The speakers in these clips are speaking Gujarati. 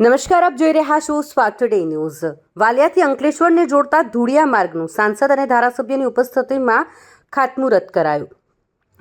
નમસ્કાર, આપ જોઈ રહ્યા છો સ્વાગ ટુડે ન્યૂઝ વાલિયાથી અંકલેશ્વરને જોડતા ધૂળિયા માર્ગનું સાંસદ અને ધારાસભ્યની ઉપસ્થિતિમાં ખાતમુહૂર્ત કરાયું.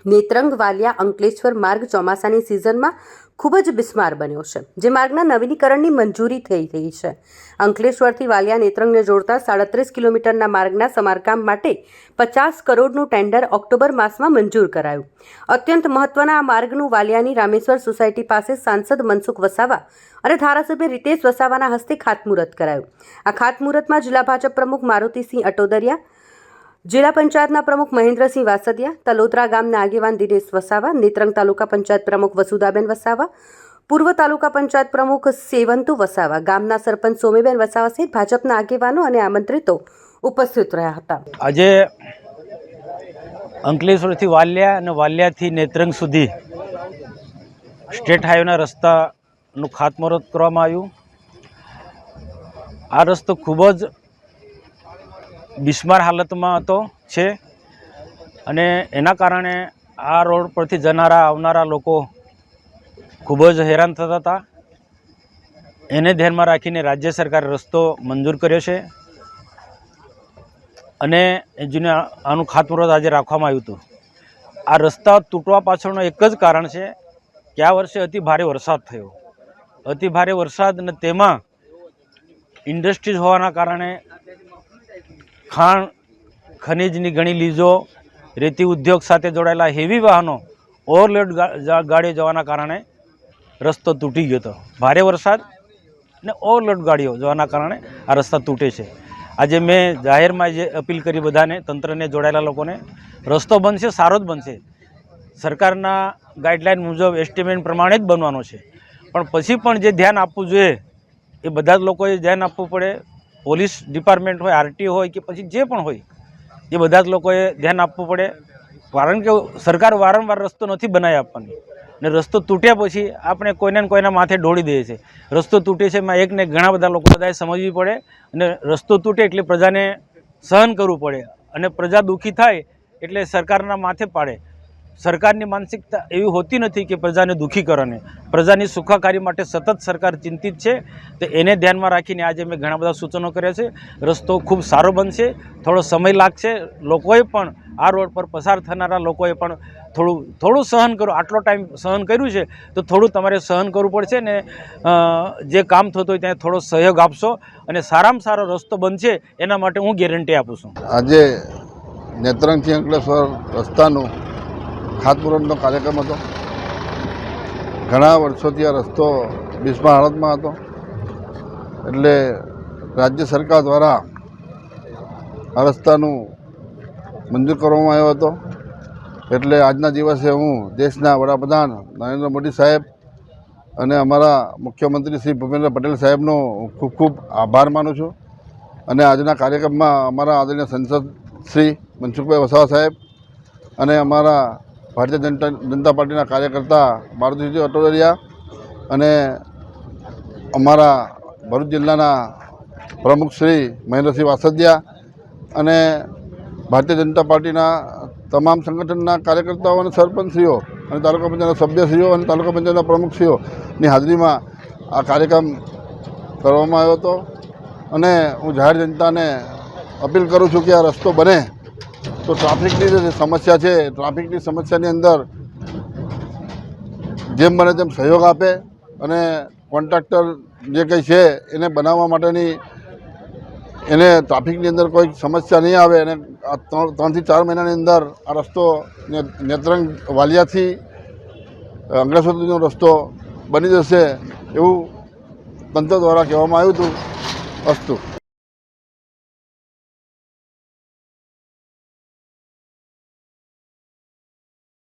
નેત્રંગ વાલિયા અંકલેશ્વર માર્ગ ચોમાસાની સિઝનમાં ખૂબ જ બિસ્માર બન્યો છે, જે માર્ગના નવીનીકરણની મંજૂરી થઈ રહી છે. અંકલેશ્વરથી વાલિયા નેત્રંગને જોડતા સાડત્રીસ કિલોમીટરના માર્ગના સમારકામ માટે પચાસ કરોડનું ટેન્ડર ઓક્ટોબર માસમાં મંજૂર કરાયું. અત્યંત મહત્વના આ માર્ગનું વાલિયાની રામેશ્વર સોસાયટી પાસે સાંસદ મનસુખ વસાવા અને ધારાસભ્ય રીતેશ વસાવાના હસ્તે ખાતમુહૂર્ત કરાયું. આ ખાતમુહૂર્તમાં જિલ્લા ભાજપ પ્રમુખ મારુતિસિંહ અટોદરિયા જિલ્લા પંચાયતના પ્રમુખ મહેન્દ્રસિંહ વાસદિયા તલોદરા ગામના આગેવાન દિનેશ વસાવા, નેત્રંગ તાલુકા પંચાયત પ્રમુખ વસુદાબેન વસાવા, પૂર્વ તાલુકા પંચાયત પ્રમુખ સેવંતુ વસાવા, ગામના સરપંચ સોમીબેન વસાવા સહિત ભાજપના આગેવાનો અને આમંત્રિતો ઉપસ્થિત રહ્યા હતા. આજે અંકલેશ્વરથી વાલિયા અને વાલિયાથી નેત્રંગ સુધી સ્ટેટ હાઈવેના રસ્તાનું ખાતમુહૂર્ત કરવામાં આવ્યું. આ રસ્તો ખૂબ જ બિસ્માર હાલતમાં હતો છે. અને એના કારણે આ રોડ પરથી જનારા, આવનારા લોકો ખૂબ જ હેરાન થતા હતા. એને ધ્યાનમાં રાખીને રાજ્ય સરકારે રસ્તો મંજૂર કર્યો છે. અને જેને આનું ખાતમુહૂર્ત આજે રાખવામાં આવ્યું હતું. આ રસ્તા તૂટવા પાછળનું એક જ કારણ છે કે આ વર્ષે અતિ ભારે વરસાદ થયો. અતિ ભારે વરસાદ અને તેમાં ઇન્ડસ્ટ્રીઝ હોવાના કારણે ખાણ ખનીજની ઘણી લીઝો રેતી ઉદ્યોગ સાથે જોડાયેલા હેવી વાહનો ઓવરલોડ ગાડીઓ જવાના કારણે રસ્તો તૂટી ગયો હતો. ભારે વરસાદ ને ઓવરલોડ ગાડીઓ જવાના કારણે આ રસ્તા તૂટે છે. આજે મેં જાહેરમાં જે અપીલ કરી બધાને, તંત્રને, જોડાયેલા લોકોને, રસ્તો બનશે, સારો જ બનશે. સરકારના ગાઈડલાઇન મુજબ એસ્ટિમેટ પ્રમાણે જ બનવાનો છે. પણ પછી પણ જે ધ્યાન આપવું જોઈએ, એ બધા જ લોકોએ ધ્યાન આપવું પડે. પોલીસ ડિપાર્ટમેન્ટ હોય આરટીઓ હોય કે પછી જે પણ હોય, એ બધા જ લોકોએ ધ્યાન આપવું પડે. કારણ કે સરકાર વારંવાર રસ્તો નથી બનાવી આપવાની. ને રસ્તો તૂટ્યા પછી આપણે કોઈને કોઈના માથે ઢોળી દઈએ છીએ. રસ્તો તૂટે છે એમાં એકને ઘણા બધા લોકો બધાએ સમજવી પડે અને રસ્તો તૂટે એટલે પ્રજાને સહન કરવું પડે અને પ્રજા દુઃખી થાય એટલે સરકારના માથે પાડે. સરકારની માનસિકતા એવી હોતી નથી કે પ્રજાને દુઃખી કરવાની. પ્રજાની સુખાકારી માટે સતત સરકાર ચિંતિત છે. તો એને ધ્યાનમાં રાખીને આજે મેં ઘણા બધા સૂચનો કર્યા છે. રસ્તો ખૂબ સારો બનશે, થોડો સમય લાગશે. લોકોએ પણ આ રોડ પર પસાર થનારા લોકોએ પણ થોડું થોડું સહન કરો. આટલો ટાઈમ સહન કર્યું છે, તો થોડું તમારે સહન કરવું પડશે ને જે કામ થતું હોય ત્યાં થોડો સહયોગ આપશો અને સારામાં સારો રસ્તો બનશે, એના માટે હું ગેરંટી આપું છું. આજે નેત્રંગથી અંકલેશ્વર રસ્તાનું ખાતમુહૂર્તનો કાર્યક્રમ હતો. ઘણા વર્ષોથી આ રસ્તો બિસ્માર હાલતમાં હતો. એટલે રાજ્ય સરકાર દ્વારા આ રસ્તાનું મંજૂર કરવામાં આવ્યો હતો. એટલે આજના દિવસે હું દેશના વડાપ્રધાન નરેન્દ્ર મોદી સાહેબ અને અમારા મુખ્યમંત્રી શ્રી ભૂપેન્દ્ર પટેલ સાહેબનો ખૂબ ખૂબ આભાર માનું છું. અને આજના કાર્યક્રમમાં અમારા આદરણીય સંસદ શ્રી મનસુખભાઈ વસાવા સાહેબ અને અમારા ભારતીય જનતા જનતા પાર્ટીના કાર્યકર્તા મારુતિજી અટોદરિયા અને અમારા ભરૂચ જિલ્લાના પ્રમુખ શ્રી મહેન્દ્રસિંહ વાસદિયા અને ભારતીય જનતા પાર્ટીના તમામ સંગઠનના કાર્યકર્તાઓ અને સરપંચશ્રીઓ અને તાલુકા પંચાયતના સભ્યશ્રીઓ અને તાલુકા પંચાયતના પ્રમુખશ્રીઓની હાજરીમાં આ કાર્યક્રમ કરવામાં આવ્યો હતો. અને હું જાહેર જનતાને અપીલ કરું છું કે આ રસ્તો બને. તો ટ્રાફિકની જે સમસ્યા છે ટ્રાફિકની સમસ્યાની અંદર જેમ બને તેમ સહયોગ આપે અને કોન્ટ્રાક્ટર જે કંઈ છે, એને બનાવવા માટેની એને ટ્રાફિકની અંદર કોઈ સમસ્યા નહીં આવે અને આ ત્રણ ત્રણથી ચાર મહિનાની અંદર આ રસ્તો નેત્રંગ વાલિયાથી સુધીનો રસ્તો બની જશે એવું તંત્ર દ્વારા કહેવામાં આવ્યું હતું અસ્તુ